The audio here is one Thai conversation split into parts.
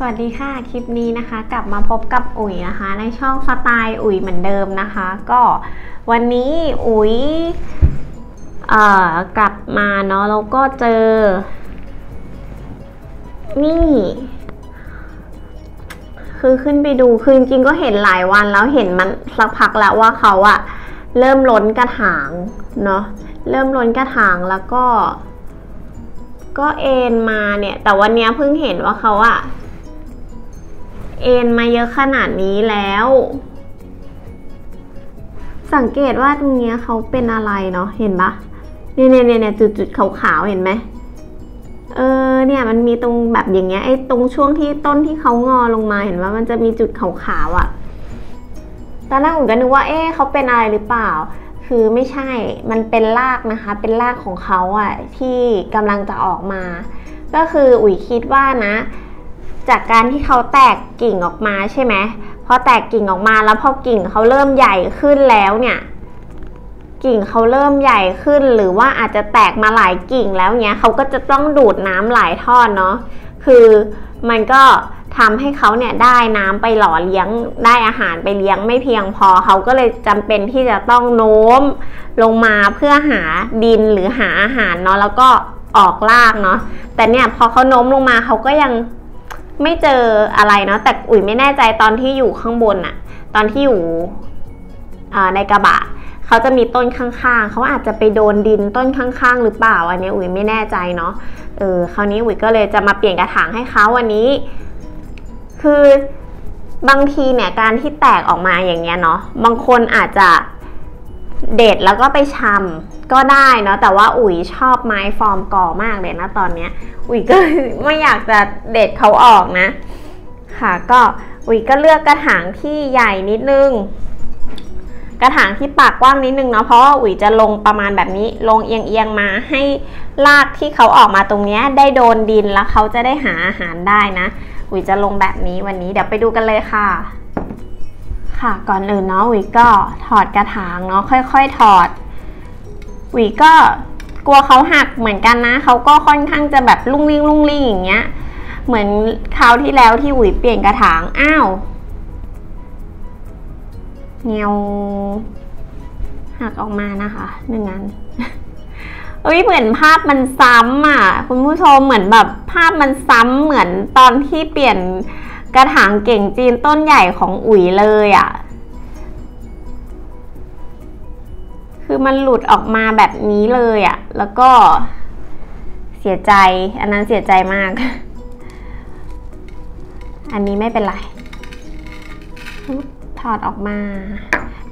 สวัสดีค่ะ คลิปนี้นะคะ กลับมาพบกับอุ๋ยนะคะ ในช่องสไตล์อุ๋ยเหมือนเดิมนะคะ ก็วันนี้อุ๋ยเอ่อกลับมาเนาะแล้วก็เจอ นี่ คือขึ้นไปดูคือจริงก็เห็นหลายวันแล้วเห็นมันสักพักแล้วว่าเขาอะเริ่มล้นกระถางเนาะเริ่มล้นกระถางแล้วก็ ก็เอ็นมาเนี่ย แต่วันนี้เพิ่งเห็นว่าเขาอะ เอ็นมาเยอะขนาดนี้แล้ว สังเกตว่าตรงเนี้ยเขาเป็นอะไรเนาะเห็นปะเนี่ยเนี่ยเนี่ยจุดๆขาวๆเห็นไหมเออเนี่ยมันมีตรงแบบอย่างเงี้ยไอ้ตรงช่วงที่ต้นที่เขางอลงมาเห็นว่ามันจะมีจุดขาวๆอะ่ะตอนแรกผมก็นึกว่าเอ๊ะเขาเป็นอะไรหรือเปล่า คือไม่ใช่มันเป็นรากนะคะ เป็นรากของเขาอะ่ะที่กำลังจะออกมา ก็คืออุ๋ยคิดว่านะ จากการที่เขาแตกกิ่งออกมาใช่ไหมพอแตกกิ่งออกมาแล้วพอกิ่งเขาเริ่มใหญ่ขึ้นแล้วเนี่ย กิ่งเขาเริ่มใหญ่ขึ้นหรือว่าอาจจะแตกมาหลายกิ่งแล้วเนี้ยเขาก็จะต้องดูดน้ำหลายทอดเนาะคือมันก็ทำให้เขาเนี่ยได้น้ำไปหล่อเลี้ยงได้อาหารไปเลี้ยงไม่เพียงพอเขาก็เลยจำเป็นที่จะต้องโน้มลงมาเพื่อหาดินหรือหาอาหารเนาะแล้วก็ออกรากเนาะแต่เนี่ยพอเขาโน้มลงมาเขาก็ยัง ไม่เจออะไรเนาะแต่อุ๋ยไม่แน่ใจตอนที่อยู่ข้างบนอะตอนที่อยู่ในกระบะเขาจะมีต้นข้างๆเขาอาจจะไปโดนดินต้นข้างๆ หรือเปล่าอันนี้อุ๋ยไม่แน่ใจเนาะเออคราวนี้อุ๋ยก็เลยจะมาเปลี่ยนกระถางให้เขาวันนี้ คือบางทีเนี่ยการที่แตกออกมาอย่างเงี้ยเนาะบางคนอาจจะ เด็ดแล้วก็ไปชำก็ได้เนาะแต่ว่าอุ๋ยชอบไม้ฟอร์มก่อมากเลยนะตอนเนี้ย อุ๋ยก็ไม่อยากจะเด็ดเขาออกนะ ค่ะก็อุ๋ยก็เลือกกระถางที่ใหญ่นิดนึง กระถางที่ปากกว้างนิดนึงเนาะเพราะว่าอุ๋ยจะลงประมาณแบบนี้ลงเอียงๆมาให้รากที่เขาออกมาตรงนี้ได้โดนดินแล้วเขาจะได้หาอาหารได้นะอุ๋ยจะลงแบบนี้วันนี้เดี๋ยวไปดูกันเลยค่ะ ค่ะก่อนอื่นเนาะอุ๋ยก็ถอดกระถางเนาะค่อย ๆ ถอดอุ๋ยก็กลัวเขาหักเหมือนกันนะเขาก็ค่อนข้างจะแบบลุ่งลิ่งลุ่งลิ่งอย่างเงี้ย เหมือนคราวที่แล้วที่อุ๋ยเปลี่ยนกระถางอ้าวเงียวหักออกมานะคะหนึ่งอันเอ้ยเหมือนภาพมันซ้ำอะ คุณผู้ชมเหมือนแบบภาพมันซ้ำเหมือนตอนที่เปลี่ยน กระถางเก่งจีนต้นใหญ่ของอุ๋ยเลยอะ คือมันหลุดออกมาแบบนี้เลยอะ แล้วก็เสียใจ อันนั้นเสียใจมาก อันนี้ไม่เป็นไร ถอดออกมา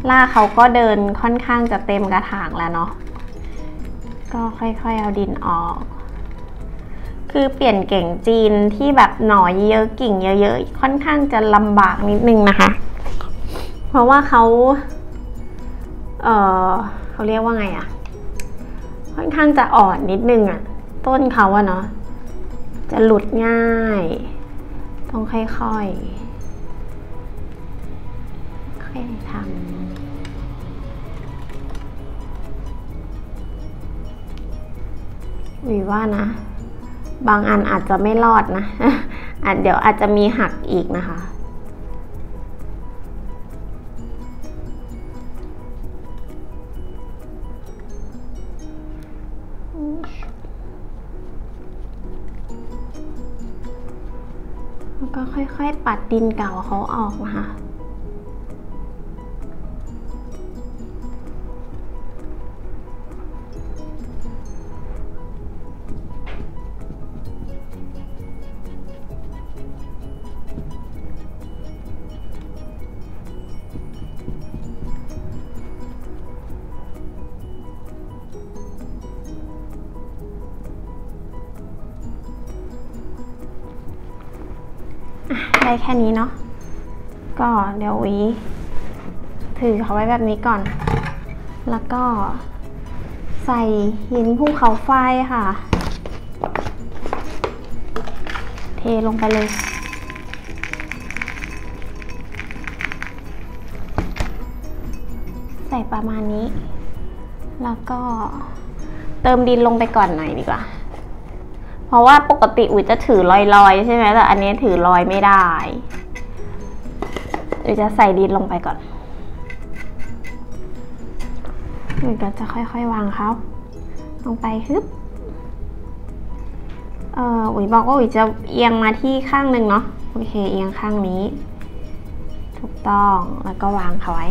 ล่าเขาก็เดินค่อนข้างจะเต็มกระถางแล้วเนาะ ก็ค่อยๆเอาดินออก คือเปลี่ยนเก่งจีนที่แบบหน่อเยอะกิ่งเยอะๆค่อนข้างจะลำบากนิดนึงนะคะ เพราะว่าเขาเออเขาเรียกว่าไงอะค่อนข้างจะอ่อนนิดนึงอะต้นเขาอะเนาะจะหลุดง่าย ต้องค่อยๆทำวีว่านะ บางอันอาจจะไม่รอดนะอาจเดี๋ยวอาจจะมีหักอีกนะคะ แล้วก็ค่อยๆปัดดินเก่าเขาออกนะคะ ได้แค่นี้เนาะก็เดี๋ยววีถือเขาไว้แบบนี้ก่อน แล้วก็ใส่หินภูเขาไฟค่ะ เทลงไปเลย ใส่ประมาณนี้ แล้วก็เติมดินลงไปก่อนหน่อยดีกว่า เพราะว่าปกติอุ๋ยจะถือลอยๆ ใช่ไหมแต่อันนี้ถือลอยไม่ได้อุ๋ยจะใส่ดินลงไปก่อนอุ๋ยก็จะค่อยๆวางเขาลงไปฮึบเอออุ๋ยบอกว่าอุ๋ยจะเอียงมาที่ข้างหนึ่งเนาะโอเคเอียงข้างนี้ ถูกต้องแล้วก็วางเขาไว้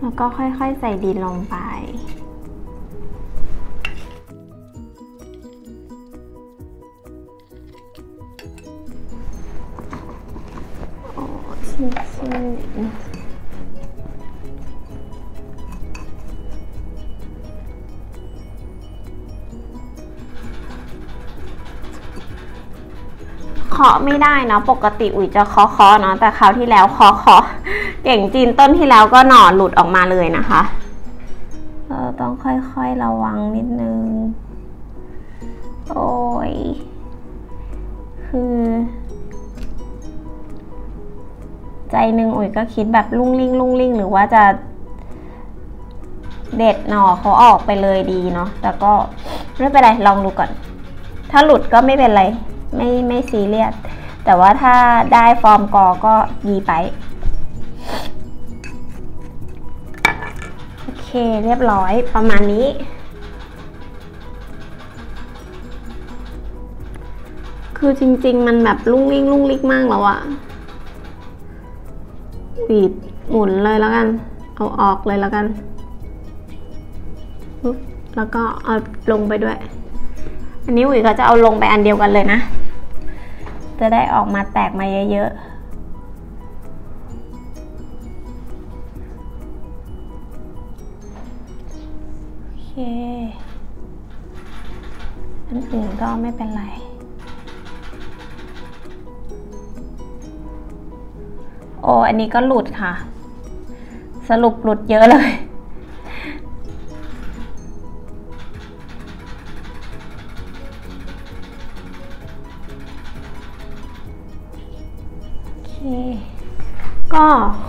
แล้วก็ค่อยๆใส่ดินลงไป เคาะไม่ได้นะปกติอุ๋ยจะเคาะเคาะเนาะแต่คราวที่แล้วเคาะเคาะเก่งจีนต้นที่แล้วก็หน่อหลุดออกมาเลยนะคะเราต้องค่อยๆระวังนิดนึง โอ้ย คือ ใจหนึ่งอุ๋ยก็คิดแบบลุ่งลิ่งลุ่งลิ่งหรือว่าจะเด็ดหน่อเขาออกไปเลยดีเนาะแต่ก็ไม่เป็นไรลองดูก่อน ถ้าหลุดก็ไม่เป็นไร ไม่ไม่ซีเรียสแต่ว่าถ้าได้ฟอร์มกอก็ยีไป โอเคเรียบร้อยประมาณนี้ คือจริง ๆ มันแบบลุ่งลิ่งลุ่งลิกมากแล้วอะบีบหมุนเลยแล้วกัน เอาออกเลยแล้วกันปุ๊บแล้วก็เอาลงไปด้วย อันนี้อุ๋ยก็จะเอาลงไปอันเดียวกันเลยนะ จะได้ออกมาแตกมาเยอะๆโอเคอันอื่นก็ไม่เป็นไร โอ้ อันนี้ก็หลุดค่ะ สรุปหลุดเยอะเลย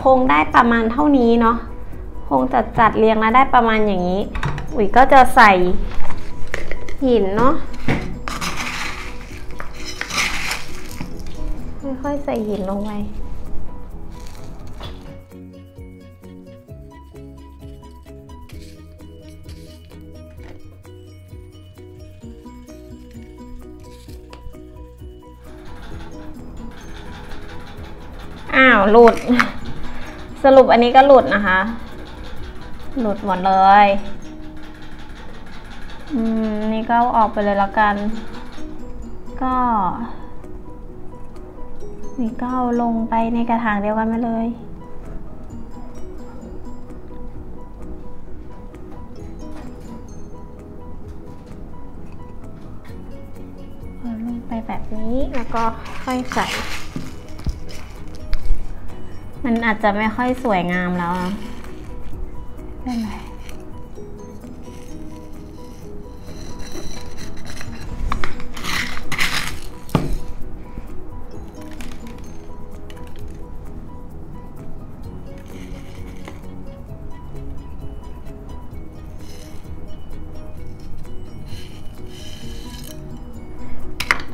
คงได้ประมาณเท่านี้เนาะคงจัดจัดเรียงแล้วได้ประมาณอย่างนี้อุ๋ยก็จะใส่หินเนาะค่อยๆใส่หินลงไปาวหลุด สรุปอันนี้ก็หลุดนะคะ หลุดหมดเลย อืม นี่ก็อออกไปเลยแล้วกัน ก็นี่ก็ลงไปในกระถางเดียวกันมาเลย ลงไปแบบนี้แล้วก็ค่อยใส่ มันอาจจะไม่ค่อยสวยงามแล้วนะไม่เป็นไร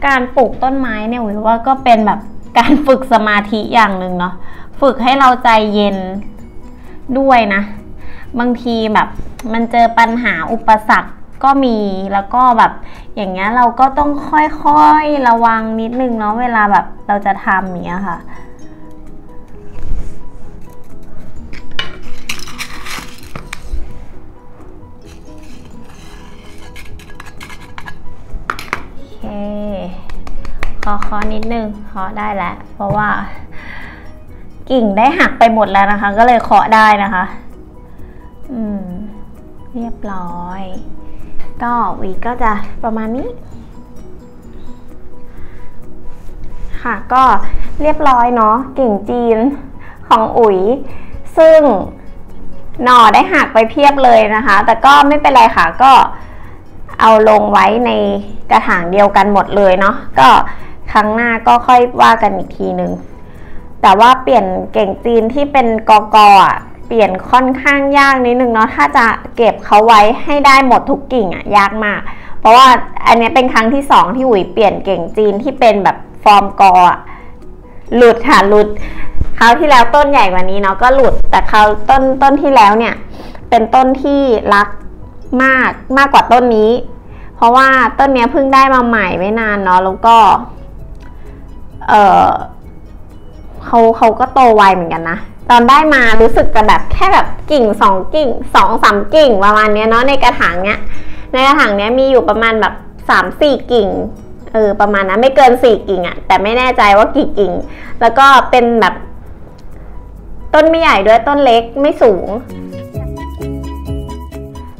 การปลูกต้นไม้เนี่ยวิว่าก็เป็นแบบการฝึกสมาธิอย่างหนึ่งเนาะ ฝึกให้เราใจเย็นด้วยนะ บางทีแบบมันเจอปัญหาอุปสรรคก็มีแล้วก็แบบอย่างเงี้ยเราก็ต้องค่อยๆระวังนิดนึงเนาะเวลาแบบเราจะทำเนี้ยค่ะ โอเคขอขอนิดนึงเคาะได้แล้วเพราะว่า กิ่งได้หักไปหมดแล้วนะคะ ก็เลยเคาะได้นะคะ อืม เรียบร้อย ก็วีก็จะประมาณนี้ ค่ะก็เรียบร้อยเนาะกิ่งจีนของอุ๋ย ซึ่งหน่อได้หักไปเพียบเลยนะคะ แต่ก็ไม่เป็นไรค่ะก็เอาลงไว้ในกระถางเดียวกันหมดเลยเนาะก็ครั้งหน้าก็ค่อยว่ากันอีกทีหนึ่ง แต่ว่าเปลี่ยนเก่งจีนที่เป็นกอกอะเปลี่ยนค่อนข้างยากนิดนึงเนาะถ้าจะเก็บเขาไว้ให้ได้หมดทุกกิ่งอะยากมาก เพราะว่าอันนี้เป็นครั้งที่สองที่อุ๋ยเปลี่ยนเก่งจีนที่เป็นแบบฟอร์มกอหลุดค่ะหลุดคราวที่แล้วต้นใหญ่กว่านี้เนาะก็หลุด แต่คราวต้นต้นที่แล้วเนี่ย เป็นต้นที่รักมากมากกว่าต้นนี้ เพราะว่าต้นเนี้ยเพิ่งได้มาใหม่ไม่นานเนาะแล้วก็ เออ เขาเขาก็โตไวเหมือนกันนะ ตอนได้มารู้สึกจะแบบแค่แบบกิ่งสองกิ่งสองสามกิ่งประมาณเนี้ยเนาะในกระถางเนี้ย ในกระถางเนี้ยมีอยู่ประมาณแบบสามสี่กิ่งเออประมาณนั้นไม่เกินสี่กิ่งอะแต่ไม่แน่ใจว่ากี่กิ่ง แล้วก็เป็นแบบ ต้นไม่ใหญ่ด้วยต้นเล็กไม่สูง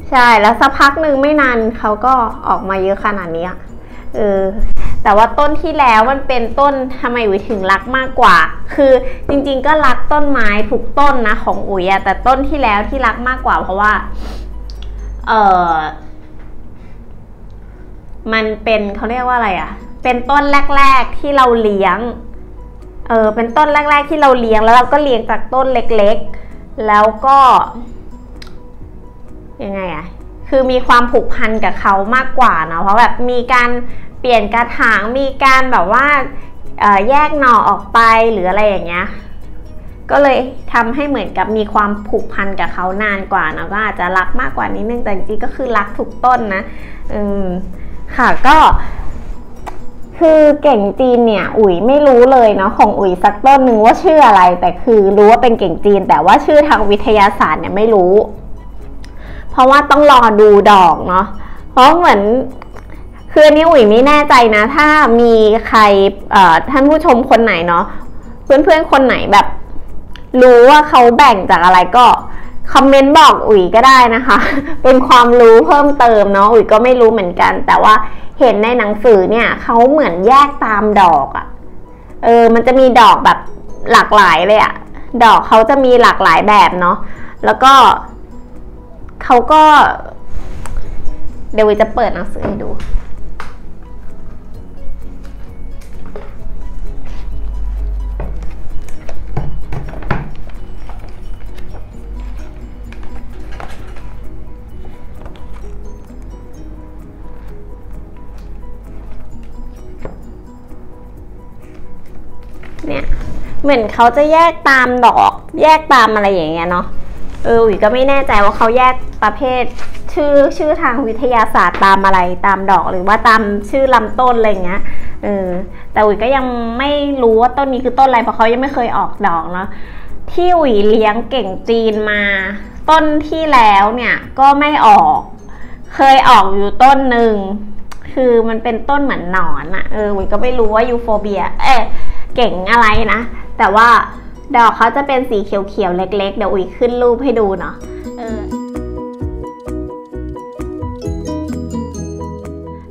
ใช่แล้วสักพักหนึ่งไม่นานเขาก็ออกมาเยอะขนาดนี้เออ แต่ว่าต้นที่แล้วมันเป็นต้นทำไมอุ๋ยถึงรักมากกว่า คือจริงๆก็รักต้นไม้ทุกต้นนะของอุ๋ยอะแต่ต้นที่แล้วที่รักมากกว่า เพราะว่า เออมันเป็นเขาเรียกว่าอะไรอะเป็นต้นแรก ๆที่เราเลี้ยง เออเป็นต้นแรก ๆ ที่เราเลี้ยงแล้วเราก็เลี้ยงจากต้นเล็ก ๆ แล้วก็ยังไงอะคือมีความผูกพันกับเขามากกว่าเนาะเพราะแบบมีการ ปลี่ยนกระถางมีการแบบว่าแยกหน่อออกไปหรืออะไรอย่างเงี้ยก็เลยทำให้เหมือนกับมีความผูกพันกับเขานานกว่านะก็อาจจะรักมากกว่านิดนึงแต่จริงก็คือรักทุกต้นนะอืมค่ะก็คือเก่งจีนเนี่ย อุ๋ยไม่รู้เลยเนาะของอุ๋ยสักต้นหนึ่งว่าชื่ออะไร แต่คือรู้ว่าเป็นเก่งจีน แต่ว่าชื่อทางวิทยาศาสตร์เนี่ยไม่รู้ เพราะว่าต้องรอดูดอกเนาะเพราะเหมือน คืออันนี้อุ๋ยไม่แน่ใจนะ ถ้ามีใครท่านผู้ชมคนไหนเนาะเพื่อนๆคนไหนแบบ รู้ว่าเขาแบ่งจากอะไรก็คอมเมนต์บอกอุ๋ยก็ได้นะคะ เป็นความรู้เพิ่มเติมเนาะอุ๋ยก็ไม่รู้เหมือนกัน แต่ว่าเห็นในหนังสือเนี่ยเขาเหมือนแยกตามดอกอะ่ะเออมันจะมีดอกแบบหลากหลายเลยอะ่ะดอกเขาจะมีหลากหลายแบบเนาะแล้วก็เขาก็ เดี๋ยวจะเปิดหนังสือให้ดู เหมือนเขาจะแยกตามดอก แยกตามอะไรอย่างเงี้ยเนาะเอออุ๋ยก็ไม่แน่ใจว่าเขาแยกประเภท ชื่อชื่อทางวิทยาศาสตร์ตามอะไรตามดอกหรือว่าตามชื่อลำต้นอะไรเงี้ยเออแต่อุ๋ยก็ยังไม่รู้ว่าต้นนี้คือต้นอะไรเพราะเขายังไม่เคยออกดอกเนาะที่อุ๋ยเลี้ยงเก่งจีนมา ต้นที่แล้วเนี่ยก็ไม่ออก เคยออกอยู่ต้นหนึ่งคือมันเป็นต้นเหมือนหนอนอะเอออุ๋ยก็ไม่รู้ว่ายูโฟเบีย เอ๊เก่งอะไรนะ แต่ว่าดอกเขาจะเป็นสีเขียวๆเล็กๆ เดี๋ยวอุ๋ยขึ้นรูปให้ดูเนาะเออ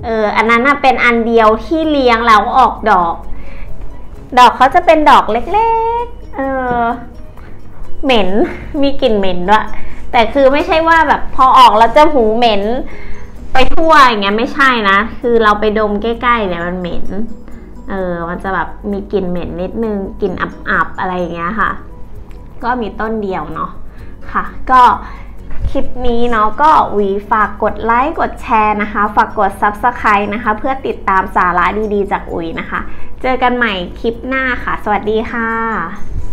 เอออันนั้นเป็นอันเดียวที่เลี้ยงแล้วออกดอก ดอกเขาจะเป็นดอกเล็กๆ เออเหม็น มีกลิ่นเหม็นด้วย แต่คือไม่ใช่ว่าแบบพอออกแล้วจะหูเหม็น ไปทั่วอย่างเงี้ยไม่ใช่นะ คือเราไปดมใกล้ๆเนี่ยมันเหม็น เออมันจะแบบมีกลิ่นเหม็นนิดนึงกลิ่นอับๆอะไรอย่างเงี้ยค่ะ ก็มีต้นเดียวเนาะค่ะ ก็คลิปนี้เนาะก็วีฝากกดไลค์กดแชร์นะคะ ฝากกด Subscribe นะคะ เพื่อติดตามสาระดีๆ จากอุ๋ยนะคะ เจอกันใหม่คลิปหน้าค่ะ สวัสดีค่ะ